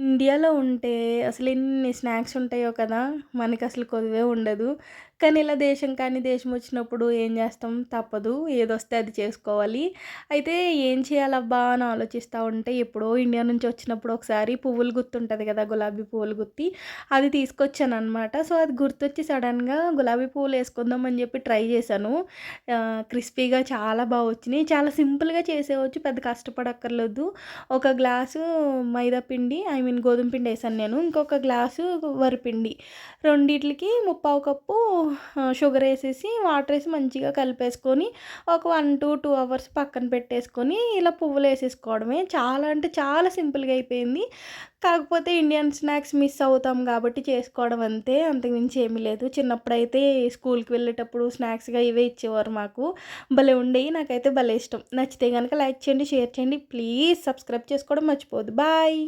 ఇండియాలో ఉంటే అసలు ఎన్ని స్నాక్స్ ఉంటాయో కదా మనకి అసలు కొద్దివే ఉండదు. కానీ ఇలా దేశం కానీ దేశం వచ్చినప్పుడు ఏం చేస్తాం? తప్పదు. ఏదొస్తే అది చేసుకోవాలి. అయితే ఏం చేయాలబ్బా అని ఆలోచిస్తూ ఉంటే ఎప్పుడో ఇండియా నుంచి వచ్చినప్పుడు ఒకసారి పువ్వులు గుర్తుంటుంది కదా గులాబీ పువ్వులు గుత్తి అది తీసుకొచ్చాను అనమాట సో అది గుర్తొచ్చి సడన్గా గులాబీ పువ్వులు వేసుకుందాం అని చెప్పి ట్రై చేశాను. క్రిస్పీగా చాలా బాగా వచ్చినాయి. చాలా సింపుల్గా చేసేవచ్చు పెద్ద కష్టపడక్కర్లేదు. ఒక గ్లాసు మైదా పిండి ఐ మీన్ గోధుమ పిండి వేసాను నేను. ఇంకొక గ్లాసు వరిపిండి రెండిట్లకి ముప్పావు కప్పు షుగర్ వేసేసి వాటర్ వేసి మంచిగా కలిపేసుకొని ఒక వన్ టు టూ అవర్స్ పక్కన పెట్టేసుకొని ఇలా పువ్వులు వేసేసుకోవడమే. చాలా అంటే చాలా సింపుల్గా అయిపోయింది. కాకపోతే ఇండియన్ స్నాక్స్ మిస్ అవుతాం కాబట్టి చేసుకోవడం అంతే. అంతకుమించి ఏమీ లేదు. చిన్నప్పుడైతే స్కూల్కి వెళ్ళేటప్పుడు స్నాక్స్గా ఇవే ఇచ్చేవారు మాకు. భలే ఉండేవి నాకైతే భలే ఇష్టం. నచ్చితే కనుక లైక్ చేయండి షేర్ చేయండి. ప్లీజ్ సబ్స్క్రైబ్ చేసుకోవడం మర్చిపోదు బాయ్!